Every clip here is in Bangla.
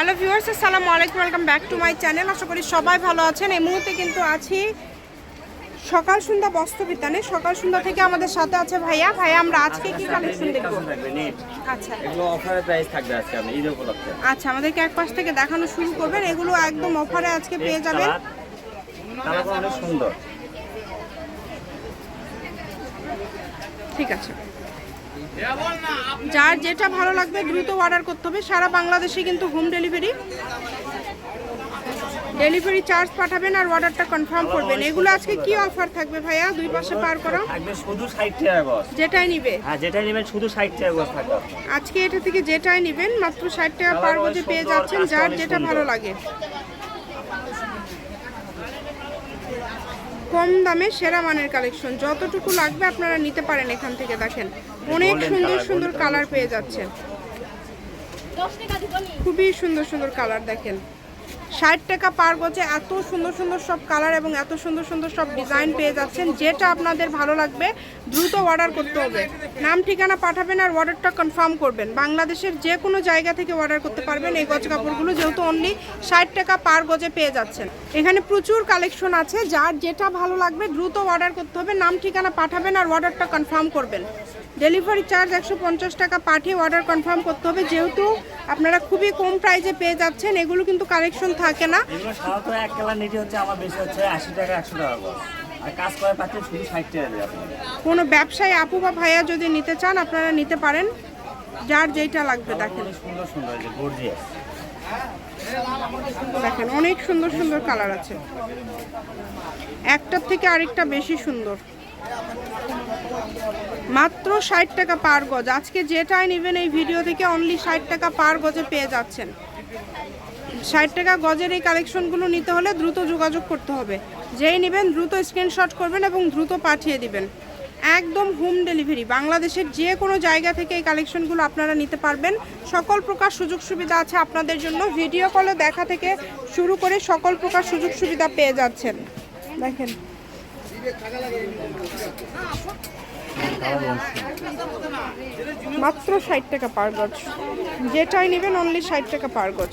হ্যালো ভিউয়ার্স আসসালামু আলাইকুম welcome back to my channel. আশা করি সবাই ভালো আছেন। এই মুহূর্তে কিন্তু আছি সকাল সন্ধ্যা বস্ত্র বিতানে সকাল সন্ধ্যা থেকে আমাদের সাথে আছে ভাইয়া। ভাইয়া আমরা আজকে কি কালেকশন দেখব? আচ্ছা। এগুলো অফারের প্রাইস থাকবে আজকে আপনি ঈদ উপলক্ষে। আচ্ছা আমাদেরকে এক পাশ থেকে দেখানো শুরু করবেন। এগুলো একদম অফারে আজকে পেয়ে যাবেন। অনেক সুন্দর। ঠিক আছে। যার যেটা ভালো লাগবে দ্রুত অর্ডার করতে হবে। সারা বাংলাদেশে কিন্তু হোম ডেলিভারি ডেলিভারি চার্জ পাঠাবেন আর অর্ডারটা কনফার্ম করবেন। এগুলো আজকে কি অফার থাকবে ভাইয়া? দুই পাশে পার করো। থাকবে শুধু ষাট টাকা গজ। যেটাই নিবে। হ্যাঁ যেটা নেবেন শুধু ষাট টাকা গজ থাকবে। আজকে এটা থেকে যেটাই নেবেন মাত্র ষাট টাকা পার গজে পেয়ে যাচ্ছেন যার যেটা ভালো লাগে। কম দামে সেরা মানের কালেকশন যতটুকু লাগবে আপনারা নিতে পারেন এখান থেকে দেখেন। অনেক সুন্দর সুন্দর কালার পেয়ে যাচ্ছেন। খুবই সুন্দর সুন্দর কালার দেখেন। ষাট টাকা পার গজে এত সুন্দর সুন্দর সব কালার এবং এত সুন্দর সুন্দর সব ডিজাইন পেয়ে যাচ্ছেন যেটা আপনাদের ভালো লাগবে দ্রুত অর্ডার করতে হবে। নাম ঠিকানা পাঠাবেন আর অর্ডারটা কনফার্ম করবেন। বাংলাদেশের যে কোনো জায়গা থেকে অর্ডার করতে পারবেন এই গজ কাপড়গুলো যেহেতু অনলি ষাট টাকা পার গজে পেয়ে যাচ্ছেন। এখানে প্রচুর কালেকশন আছে যার যেটা ভালো লাগবে দ্রুত অর্ডার করতে হবে। নাম ঠিকানা পাঠাবেন আর অর্ডারটা কনফার্ম করবেন। ডেলিভারি চার্জ একশো পঞ্চাশ টাকা পাঠিয়ে অর্ডার কনফার্ম করতে হবে। যেহেতু আপনারা খুবই কম প্রাইজে পেয়ে যাচ্ছেন এগুলো কিন্তু কালেকশন থাকে না। এক কালার নিতে হচ্ছে আমার বেশি হচ্ছে আশি টাকা একশো টাকা কোনো ব্যবসায়ী আপু বা ভাইয়া যদি নিতে চান আপনারা নিতে পারেন। যার যেটা লাগবে দেখেন। সুন্দর সুন্দর দেখেন অনেক সুন্দর সুন্দর কালার আছে। একটার থেকে আরেকটা বেশি সুন্দর। মাত্র ষাট টাকা পার গজ। আজকে যেটাই নেবেন এই ভিডিও থেকে অনলি ষাট টাকা পার গজে পেয়ে যাচ্ছেন। ষাট টাকা গজের এই কালেকশনগুলো নিতে হলে দ্রুত যোগাযোগ করতে হবে। যেই নেবেন দ্রুত স্ক্রিনশট করবেন এবং দ্রুত পাঠিয়ে দিবেন। একদম হোম ডেলিভারি বাংলাদেশের যে কোনো জায়গা থেকে এই কালেকশনগুলো আপনারা নিতে পারবেন। সকল প্রকার সুযোগ সুবিধা আছে আপনাদের জন্য। ভিডিও কলে দেখা থেকে শুরু করে সকল প্রকার সুযোগ সুবিধা পেয়ে যাচ্ছেন। দেখেন। মাত্র ষাট টাকা পার গজ। যেটাই নেবেন অনলি ষাট টাকা পার গজ।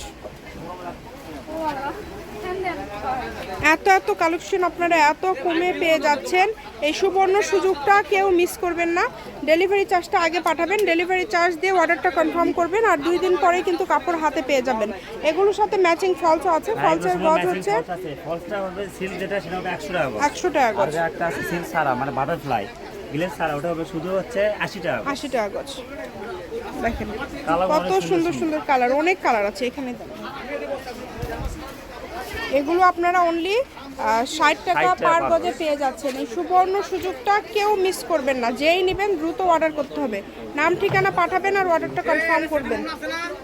এত এত কালেকশন আপনারা এত কমে পেয়ে যাচ্ছেন। এই সুবর্ণ সুযোগটা কেউ মিস করবেন না। ডেলিভারি চার্জটা আগে পাঠাবেন। ডেলিভারি চার্জ দিয়ে অর্ডারটা কনফার্ম করবেন আর দুই দিন পরেই কিন্তু কাপড় হাতে পেয়ে যাবেন। এগুলোর সাথে ম্যাচিং ফলসও আছে। ফলসের গজ হচ্ছে একশো টাকা একশো টাকা গজ। একটা আছে সিল্ক সারা মানে বাটারফ্লাই গ্লেস সারা ওটা হবে শুধু হচ্ছে আশি টাকা। আশি টাকা গজ। দেখেন কত সুন্দর সুন্দর কালার অনেক কালার আছে এখানে। এগুলো আপনারা অনলি ষাট টাকা পার গজে পেয়ে যাচ্ছেন। এই সুবর্ণ সুযোগটা কেউ মিস করবেন না। যেই নেবেন দ্রুত অর্ডার করতে হবে। নাম ঠিকানা পাঠাবেন আর অর্ডারটা কনফার্ম করবেন।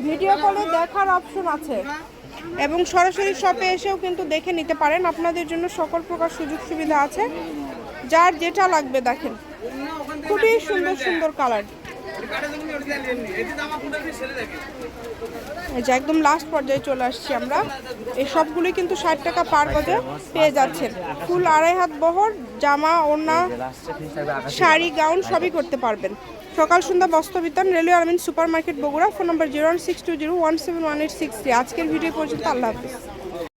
ভিডিও কলে দেখার অপশন আছে। এবং সরাসরি শপে এসেও কিন্তু দেখে নিতে পারেন। আপনাদের জন্য সকল প্রকার সুযোগ সুবিধা আছে। যার যেটা লাগবে দেখেন। খুবই সুন্দর সুন্দর কালার যে একদম লাস্ট পর্যায়ে চলে আসছি আমরা। এই সবগুলোই কিন্তু ষাট টাকা পার গজে পেয়ে যাচ্ছেন। ফুল আড়াই হাত বহর, জামা আকাশি শাড়ি গাউন সবই করতে পারবেন। সকাল সন্ধ্যা বস্ত্র বিতান railway Armin super market Bogura, phone number zero one six two zero one seven one eight six three আজকের ভিডিও পর্যন্ত, আল্লাহ হাফিজ।